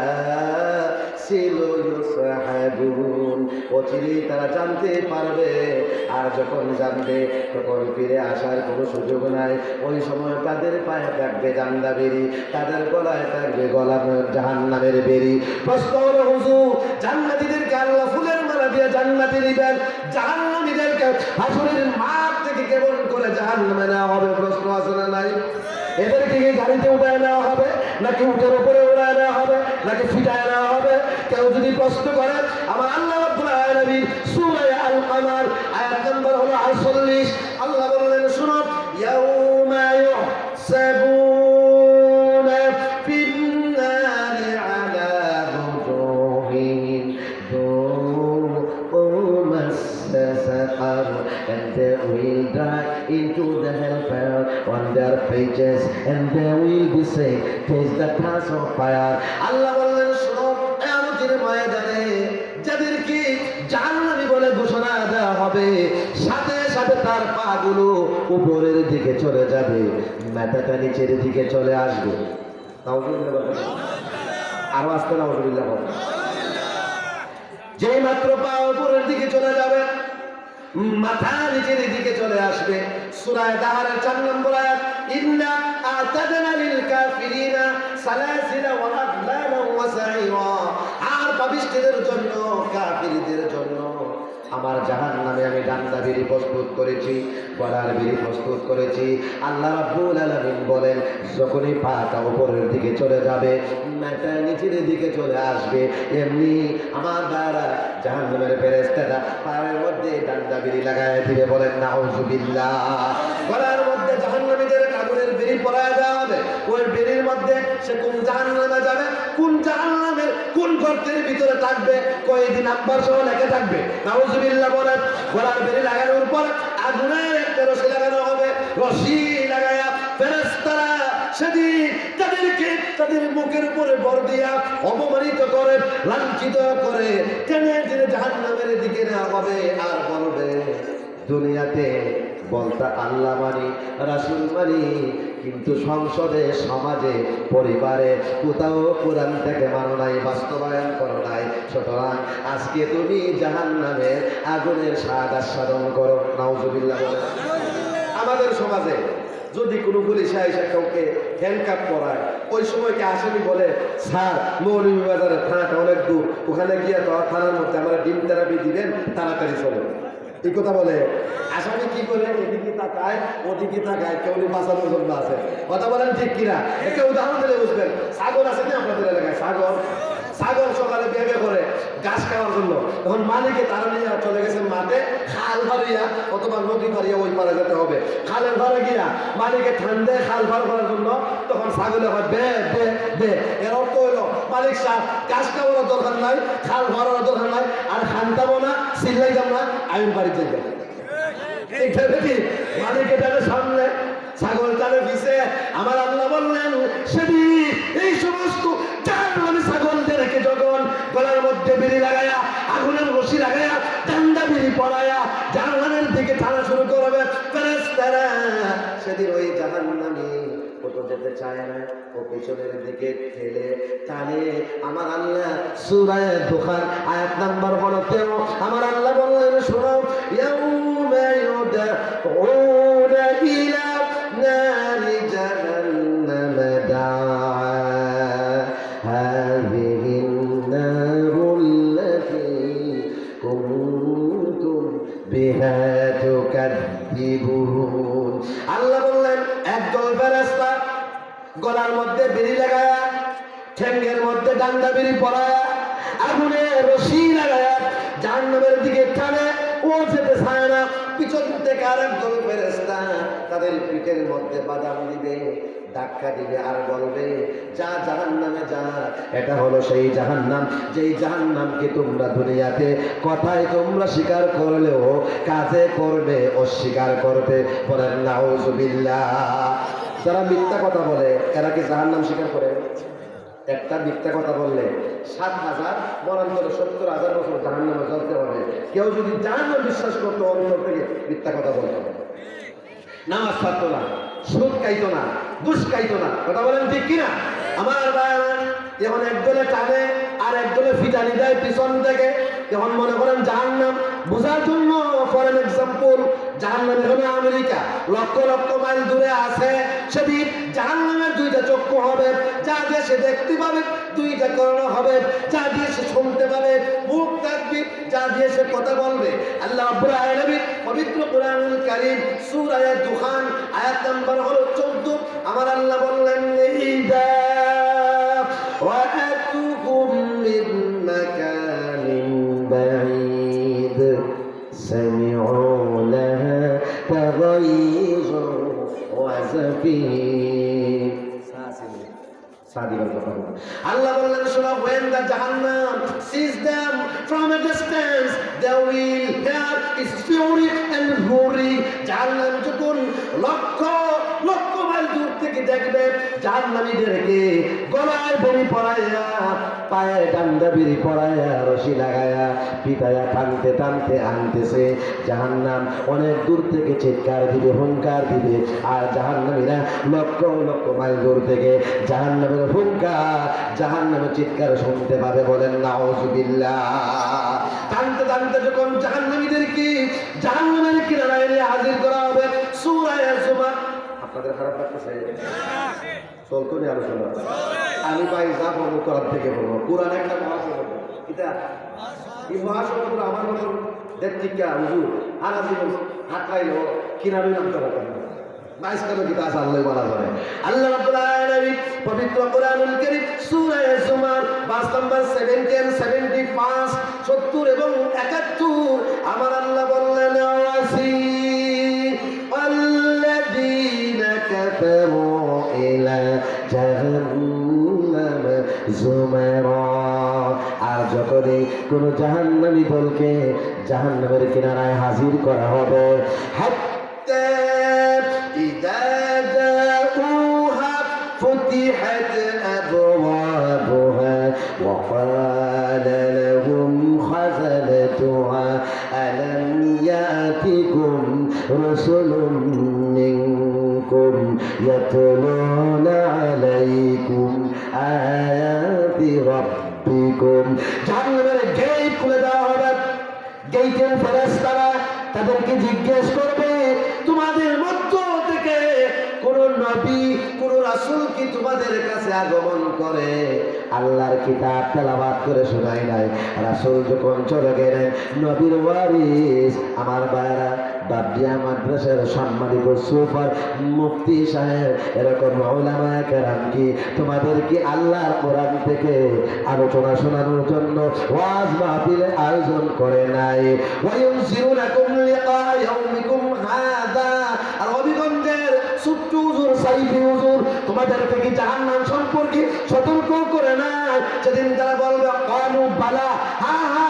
والسلاسل يسحبون অচিরেই তারা জানতে পারবে আর যখন জানবে তখন ফিরে আসার কোনো সুযোগ নাই ওই সময় তাদের পায়ে থাকবে জান্দা বেরি তাদের গলায় থাকবে গলা জাহান্নামের বেরি প্রশ্ন হলো হুজুর জান্নাতীদেরকে আল্লাহ ফুলের মালা দিয়ে জান্নাতি দিবেন জাহান্নামীদেরকে হাসুরের মাঠ থেকে কেমন করে জাহান্নামে নেওয়া হবে প্রশ্ন আছে না নাই এদেরকে কি গাড়িতে উঠায় নেওয়া হবে নাকি উঠের উপরে উড়ায় নেওয়া হবে, নাকি ফিটায় নেওয়া হবে? কেউ যদি প্রশ্ন করে, আমার আল্লাহ রাব্বুল আলামিন সূরা আল কামার আয়াত নম্বর হলো 48 আল্লাহ বললেন, শুনো, ইয়াউমা ইউহসাবুনা faces and they will be saying taste the taste of fire. আল্লাহ বললেন, শোনো কিয়ামতের ময়দানে যাদেরকে জাহান্নামী বলে ঘোষণা দেওয়া হবে, সাথে সাথে তার পাগুলো উপরের দিকে চলে যাবে। মাথাটা নিচের দিকে চলে আসবে। আরও আসতে নাউজুবিল্লাহ। যেই মাত্র পা উপরের দিকে চলে যাবে মাথা নিচের দিকে চলে আসবে। সুরায় দাহারের চার নম্বর আয়াত, ইন্না আতাদনা লিল কাফিরিনা সালাসিলা ওয়া আগলালা ওয়া সাইরা আর পাপিষ্ঠদের জন্য, কাফিরদের জন্য আমার জাহান নামে আমি ডান্ডা বিড়ি প্রস্তুত করেছি, গলার বিড়ি প্রস্তুত করেছি। আল্লাহ রাব্বুল আলামিন বলেন, যখনই পাটা উপরের দিকে চলে যাবে, মাথা নিচের দিকে চলে আসবে, এমনি আমার দ্বারা জাহান নামের ফেরেস্তারা পায়ের মধ্যে ডান্ডা বিড়ি লাগায় দিবে বলেন, নাউজুবিল্লাহ গলার মধ্যে জাহান্নামীদের কাগজের বিড়ি পরায় দেওয়া হবে ওই বিড়ির মধ্যে সে কোন জাহান্নামে যাবে? কোন জাহান্নামের কোন গর্তের ভিতরে থাকবে? কয়েকদিন নাম্বার সহ লেখে থাকবে? নাউজুবিল্লাহ বলেন গলার বিড়ি লাগানোর পর আগুনের একটা রশি লাগানো হবে। রশি লাগায়া ফেরেস্তারা সেদিন তাদেরকে তাদের মুখের উপরে বর দিয়া অপমানিত করে, লাঞ্ছিত করে টেনে টেনে জাহান্নামের দিকে নেওয়া হবে আর বলবে, দুনিয়াতে বলতা আল্লাহ মানি, রাসুল মানি কিন্তু সংসদে, সমাজে, পরিবারে কোথাও কোরআন থেকে মানো নাই, বাস্তবায়ন করো নাই। সুতরাং আজকে তুমি জাহান নামের আগুনের স্বাদ আস্বাদন করো। নাউজুবিল্লাহ। আমাদের সমাজে যদি কোনো পুলিশ এসে কাউকে হ্যান্ডকাপ করায় ওই সময় কি আসামি বলে, স্যার মৌলভীবাজারের থানাটা অনেক দূর, ওখানে গিয়ে থানার মধ্যে আমরা ডিম থেরাপি দিবেন, তাড়াতাড়ি চলে এই কথা বলে। আসামি কি করে এদিকে তাকায়, ওদিকে তাকায়, কেউ বাঁচানোর জন্য আছে। কথা বলেন ঠিক কিনা? একটা উদাহরণ দিলে বুঝবেন। সাগর আছে না আপনাদের এলাকায়? সাগর সাগর সকালে বেবে করে ঘাস খাওয়ার জন্য। তখন মালিকে তারা নিয়ে চলে গেছেন মাঠে, খাল ভারিয়া অথবা নদী ভারিয়া ওই পারে যেতে হবে। খালের ভারে গিয়া মালিকে ঠান্ডায় খাল ভার করার জন্য তখন ছাগলে হয়, বে বে বে। এর অর্থ হইল মালিক সাহেব, ঘাস খাওয়ার দরকার নাই, খাল ভরার দরকার নাই, আর খানতামো না চিল্লাই যাব না, আইন বাড়িতে যাব আমার আল্লাহ বললেন, সেদিন এই সমস্ত জাহান্নামী ছাগলদেরকে যখন গলার মধ্যে বিড়ি লাগায়া, আগুনের রশি লাগায়া ডান্ডা বিড়ি পড়ায়া জাহান্নামের দিকে টানা শুরু করবে, ফেরেশতারা সেদিন ওই জাহান্নামী কোথাও যেতে চায় না। ও পেছনের দিকে ঠেলে টানে, আমার আল্লাহ সুরায় দোকান আয়াত নাম্বার বলতেও আমার আল্লাহ বললেন, শোনো, ইয়াউমা ইউদউনা ইলা পিছন থেকে আরেক দল ফেরেস্তা তাদের পিঠের মধ্যে বাদাম দিবে, ধাক্কা দিবে আর বলবে, যা জাহান নামে যা, এটা হলো সেই জাহান্নাম। যেই জাহান্নামকে তোমরা দুনিয়াতে কথায় তোমরা স্বীকার করলেও কাজে করবে, অস্বীকার করবে। বলেন, নাউজুবিল্লাহ। যারা মিথ্যা কথা বলে, এরা কি জাহান নাম স্বীকার করে? একটা মিথ্যা কথা বললে সাত হাজার মরান্তরে সত্তর হাজার বছর জাহান্নামে চলতে হবে কেউ যদি জাহান্নাম বিশ্বাস করতো, অন্তর থেকে মিথ্যা কথা বলতো। নামাজ পারতো না, সুদ খাইতো না, ঘুষ খাইতো না। কথা বলেন ঠিক কিনা? আমার ভাই এখন একদলে টানে, আর একদলে ফিটানি দেয় পিছন থেকে এখন মনে করেন জাহান্নাম বোঝার জন্য ফর এন এক্সাম্পল, জাহান্নাম এখন আমেরিকা। লক্ষ লক্ষ মাইল দূরে আছে সেদিন জাহান্নামের দুইটা চক্ষু হবে, যা দিয়ে সে দেখতে পাবে দুইটা কর্ণ হবে, যা দিয়ে সে শুনতে পাবে মুখ থাকবে, যা দিয়ে সে কথা বলবে। আল্লাহ আলামিন পবিত্র কোরআনুল সুর সূরা দুখান, আয়াত নাম্বার হলো 14 আমার আল্লাহ বললেন Allah সাদিবার when the jahannam sees them from a distance they will hear its fury and glory জাহান্নাম যখন লক্ষ্য গলায় পায়ে ডান্ডা বিড়ি পড়াইয়া রশি টানতে টানতে আনতেছে। জাহান্নাম অনেক দূর থেকে চিৎকার দিবে, হুঙ্কার দিবে। আর জাহান্নামীরা লক্ষ লক্ষ মাইল দূর থেকে জাহান্নামের হুঙ্কার, জাহান্নামের চিৎকার শুনতে পাবে বলেন, নাউজুবিল্লাহ। টানতে টানতে যখন জাহান্নামের হাজির করা হবে সূরা জুমার আপনাদের খারাপ লাগতেছে? চলতো নি আলোচনা। আমি ভাই যা বলব করার থেকে বলব। কোরআন একটা মহাসভা এটা এই মহাসভা আমার মতো দেখছিকা হুজুর। আর জীবন হাঁটাইলো কিনারে নামতে পারতাম না বাইশ আছে আল্লাহ বলা করে আল্লাহ রাব্বুল আলামিন পবিত্র কোরআনুল কারীম সূরা জুমার ভার্স নাম্বার 70 এন্ড 75 70 এবং 71 আমার আল্লাহ বললেন সুমেরা আর যখনই কোনো জাহান্নামী দলকে জাহান্নামের কিনারায় হাজির করা হবে, হাত্তা ইদা জাউহা ফুতিহাত আবওয়াবুহা ওয়া ক্বালা লাহুম খাজালাতুহা আলাম জাহান্নামের গেট খুলে দেওয়া হবে। গেটের ফেরেশতারা তাদেরকে জিজ্ঞেস করবে, তোমাদের মধ্য থেকে কোন নবী, কোন রাসূল কি তোমাদের কাছে আগমন করে? আল্লাহর কিতাব তেলাবাদ করে শোনায় নাই। রাসূল যখন চলে গেলেন, নবীর ওয়ারিস আমার বাইরা বাবিয়া মাদ্রাসার সম্মানিত মুফতি সাহেব, এরকম কেরাম কি আল্লাহর কোরআন থেকে আলোচনা শোনানোর জন্য ওয়াজ আয়োজন করে নাই? ওয়ায়ুনসিরুনাকুম লিকা ইয়াউমিকুম আর হুজুর, সাইফি হুজুর জাহান্নাম সম্পর্কে সতর্ক করে নাই। সেদিন তারা বলবে কানু বালা, হা হা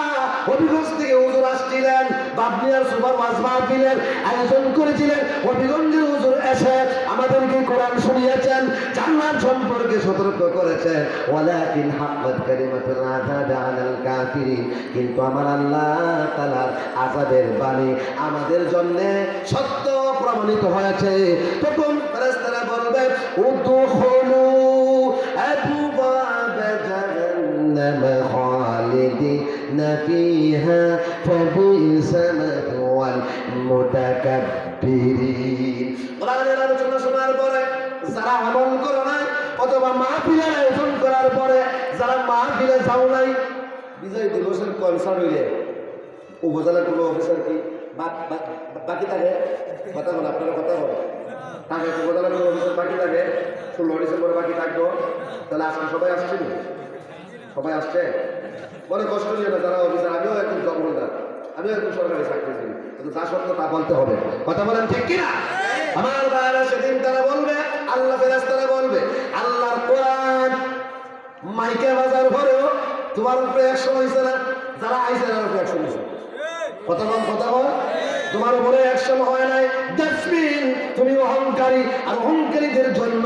অভিগঞ্জ থেকে হুজুর আসছিলেন বাবনিয়ার সুপার ওয়াজ মাহফিলের আয়োজন করেছিলেন অভিগঞ্জের হুজুর এসে আমাদেরকে কোরআন শুনিয়েছেন জান্নাত সম্পর্কে সতর্ক করেছেন ওয়ালাকিন হাক্কাত কালিমাতুল আযাব আলাল কাফিরিন কিন্তু আমার আল্লাহ তাআলার আযাবের বাণী আমাদের জন্য সত্য প্রমাণিত হয়েছে। তখন ফেরেশতারা বলবে, উদখুলু মাথওয়াল মুতাকাব্বিরিন। কোরআনের আলোচনা শোনার পরে যারা করো নাই অথবা করার পরে যারা যাও নাই, বিজয় কোনো অফিসার বাকি থাকে? কথা আপনারা কথা বলে। কোনো অফিসার বাকি থাকে? ডিসেম্বর বাকি থাকব। তাহলে আজকে সবাই আসছেন সবাই আসছে? বলে কষ্ট নিয়ে না যারা অফিসার আমিও একজন জবরদার আমিও একজন সরকারি চাকরিজীবী কিন্তু তা সত্ত্বেও তা বলতে হবে। কথা বলেন ঠিক কিনা? আমার ভাইরা সেদিন তারা বলবে, আল্লাহ ফেরাজ তারা বলবে, আল্লাহর কোরআন মাইকে বাজার পরেও তোমার উপরে একশো হয়েছে না? যারা আইসে তার উপরে একশো হয়েছে। কথা বল কথা বল। তোমার উপরে অ্যাকশন হয় নাই। দ্যাটস তুমি অহংকারী, আর অহংকারীদের জন্য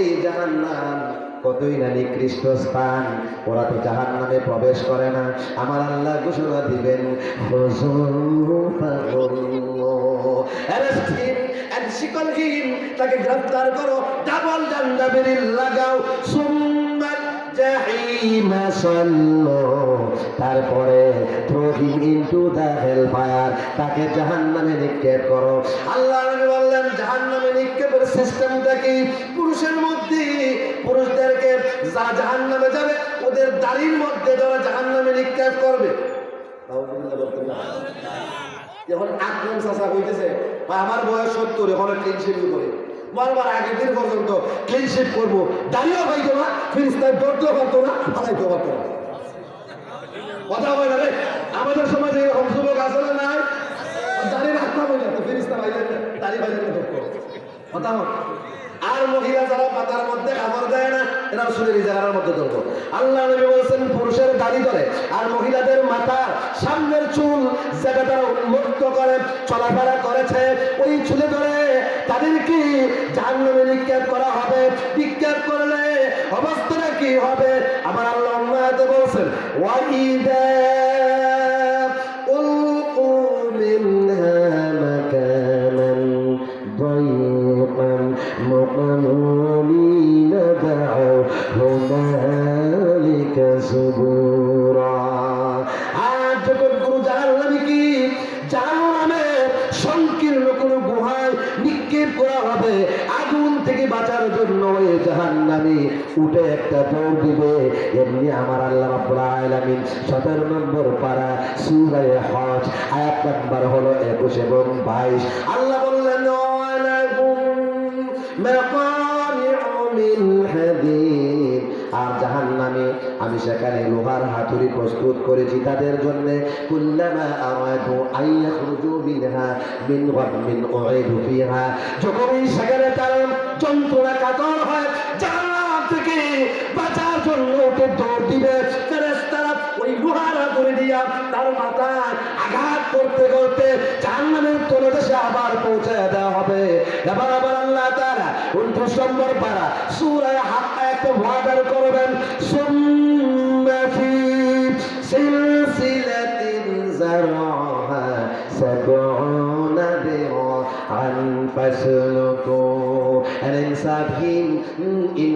এই জাহান্নাম কতই না নিকৃষ্ট স্থান। ওরা তো জাহান নামে প্রবেশ করে না। আমার আল্লাহ ঘোষণা দিবেন তাকে গ্রেফতার করো। ডাবল ডান্ডা বেরি লাগাও। সুম্মাল তারপরে throw him into the hell fire তাকে জাহান্নামে নিক্ষেপ করো। আল্লাহ বললেন, জাহান্নামে সিস্টেমটা পুরুষের মধ্যে পুরুষদেরকে যারা জাহান্নামে যাবে, ওদের দাড়ির মধ্যে যারা জাহান্নামে নিক্ষেপ করবে। আক্রম চাষা হইতেছে আমার বয়স সত্তর, এখন ক্লিন শেভিং করি বারবার আগের দিন পর্যন্ত ক্লিন শেভ করব। দাঁড়িয়েও পাইতো না, ফিরিস্তায় দৌড়তেও পারতো না ফালাইতেও পারতো না। কথা হয় না রে? আমাদের সমাজে এরকম যুবক না নাই? দাঁড়িয়ে রাখতাম হইলে তো ফিরিস্তা বাইরে দাঁড়িয়ে আর মহিলা যারা পাতার মধ্যে খাবার দেয় না, এরা শুনে জায়গার মধ্যে ধরবো। আল্লাহ নবী বলছেন, পুরুষের দাড়ি ধরে আর মহিলাদের মাথার সামনের চুল যেটা তারা উন্মুক্ত করে, চলাফেরা করেছে, ওই চুলে ধরে তাদেরকে জাহান্নামে নিক্ষেপ করা হবে, নিক্ষেপ করলে অবস্থাটা কি হবে? আমার আল্লাহ বলছেন, ওয়াইদা একটা দৌড় দিবে, এমনি আমার আল্লাহ রাব্বুল আলামিন 17 নম্বর পারা সূরা হজ, আয়াত নাম্বার হলো 21 এবং 22 আল্লাহ বললেন আর জাহান্নামে আমি সেখানে লোহার হাতুড়ি প্রস্তুত করেছি তাদের জন্য। যন্ত্রণা কাতর হয় থেকে বাঁচার জন্য ওকে দৌড় দিবে। ফেরেশতারা ওই লোহার হাতুড়ি দিয়া তার মাথায় আঘাত করতে করতে জাহান্নামের তলদেশে আবার পৌঁছে দেওয়া হবে। এবার আবার আল্লাহ তাআলা উনত্রিশ নম্বর পারা সূরায় হাক্কা একটা ওয়াদার করবেন। সুম্মা ফি সিলসিলাতিন জারহা সাবউনা insert him in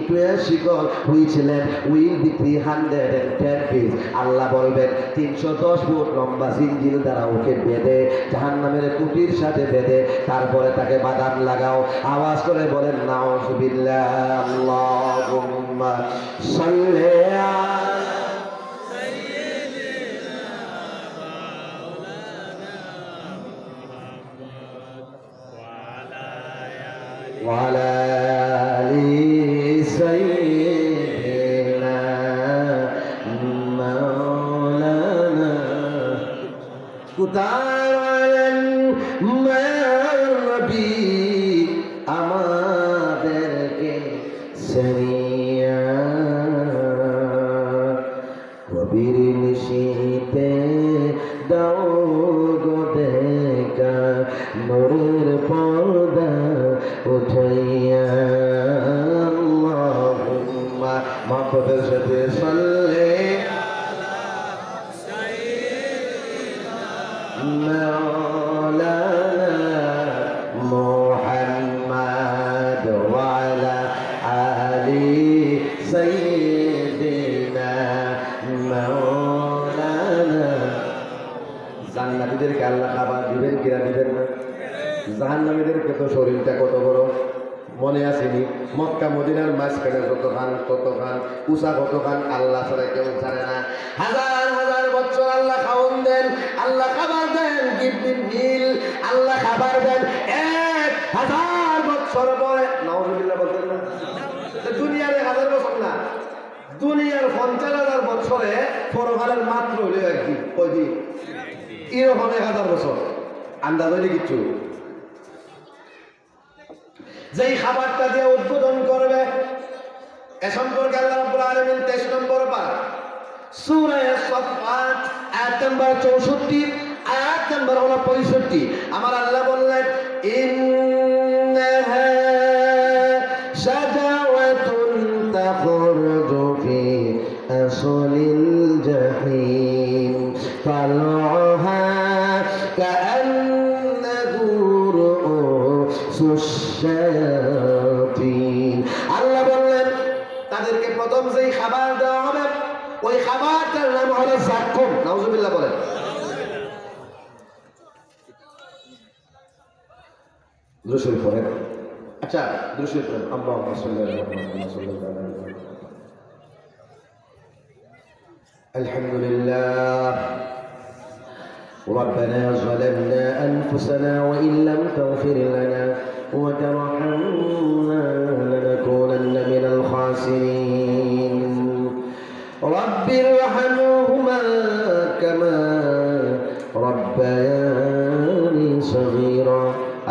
shiকল which land will be 310 feet আল্লাহ বলবেন 310 ফুট লম্বা জিঞ্জির দ্বারা ওকে বেঁধে, জাহান্নামের কুটির সাথে বেঁধে, তারপরে তাকে বাদাম লাগাও। আওয়াজ করে বলেন, নাউজুবিল্লাহ, আল্লাহুম্মা সাল্লি আলা وعلى আল্লাহ খাবার দিবেন কিনা দিবেন না? জাহান্নামীদেরকে তো শরীরটা কত বড়? মনে আসেনি। মক্কা, মদিনার মাঝখানে যত খান তত খান উষা কত খান আল্লাহ ছাড়া কেউ ছাড়ে না। হাজার হাজার বছর আল্লাহ খাওয়ন দেন, আল্লাহ খাবার দেন কিডনির নীল আল্লাহ খাবার দেন। এক হাজার বছর পরে নওয়াজুবিল্লাহ বলতেন না? দুনিয়ার এক হাজার বছর না। দুনিয়ার পঞ্চাশ হাজার বছরে পরকালের মাত্র হইলে একদিন, কয়দিন? এরকম এক হাজার বছর। আন্দাজ হইলে কিচ্ছু। যেই খাবারটা দিয়ে উদ্বোধন করবে, এ সম্পর্কে আল্লাহ নম্বর পার সূরা আয়াত নম্বর 64 আয়াত নম্বর 65 আমার আল্লাহ বললেন, ইন্নাহা আচ্ছা দ্রুশরী পড়েন আল্লাহ الحمد لله ربنا ظلمنا أنفسنا وإن لم تغفر لنا وترحمنا لنكونن من الخاسرين رب ارحمهما كما ربياني صغيرا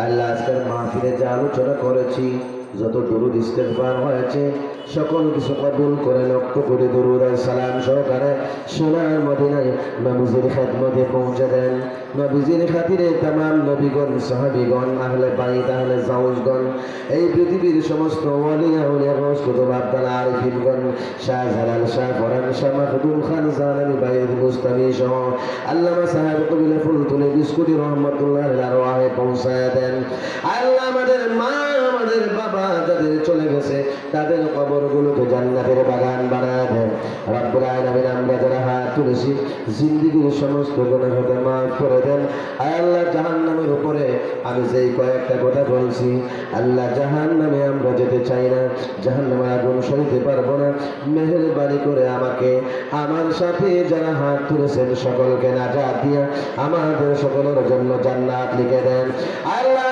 আল্লাহ আজকের মাহফিলে যে আলোচনা করেছি যত দরুদ ইস্তেফার হয়েছে, সকল কিছু কবুল করে লক্ষ্য করে দরুদ সালাম সহকারে সোনার মদিনায় নবীজির খেদমতে পৌঁছে দেন। নবীজির খাতিরে তামাম নবীগণ, সাহাবিগণ, আহলে বাইত, আহলে জাউজগণ, এই পৃথিবীর সমস্ত ওয়ালিয়া উলিয়া সমস্ত আব্দাল আরিফিনগণ, শাহজালাল, শাহ ফরান, শাহ মাহদুম খান জালানি বাইর মুস্তামি সহ আল্লামা সাহেব কবিলে ফুল তুলে বিস্কুটি রহমতুল্লাহ আরওয়াহে পৌঁছায় দেন। আল্লাহ আমাদের মা, আমাদের বাবা যাদের চলে গেছে, তাদের কবরগুলোকে জান্নাতের বাগান বানায় দেন। রব্বুল আলামিন, আমরা যারা হাত তুলেছি, জিন্দিগির সমস্ত হতে মাফ করে দেন আল্লাহ জাহান্নামের উপরে। আমি যেই কয়েকটা কথা বলছি, আল্লাহ জাহান্নামে আমরা যেতে চাই না জাহান্নামের আগুন সইতে পারব না। মেহেরবানি করে আমাকে, আমার সাথে যারা হাত তুলেছেন সকলকে নাজাত দিয়া, আমাদের সকলের জন্য জান্নাত লিখে দেন। আল্লাহ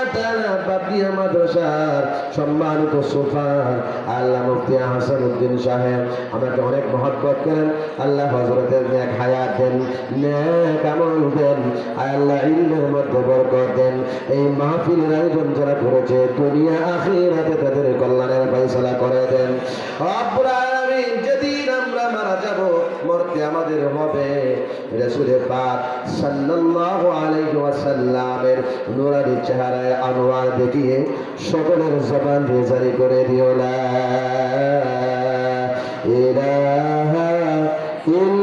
সম্মানিত সুফার আল্লাহ মুফতি হাসান উদ্দিন সাহেব আমাকে অনেক মহব্বত করেন। আল্লাহ হজরতের নেক হায়াত দেন, নেক দেন। আল্লাহ ইলমের মধ্যে বরকত দেন। এই মাহফিলের আয়োজন যারা করেছে, দুনিয়া, আখিরাতে তাদের কল্যাণের ফয়সালা করে দেন। রব্বুল যেদিন আমরা মারা যাব, মরতে আমাদের হবে। রাসূলের পাক সাল্লাল্লাহু আলাইহি ওয়াসাল্লামের নূরানি চেহারায় আনোয়ার দেখিয়ে সকলের জবান দিয়ে করে দিও, লা ইলাহা ইল্লাল্লাহু।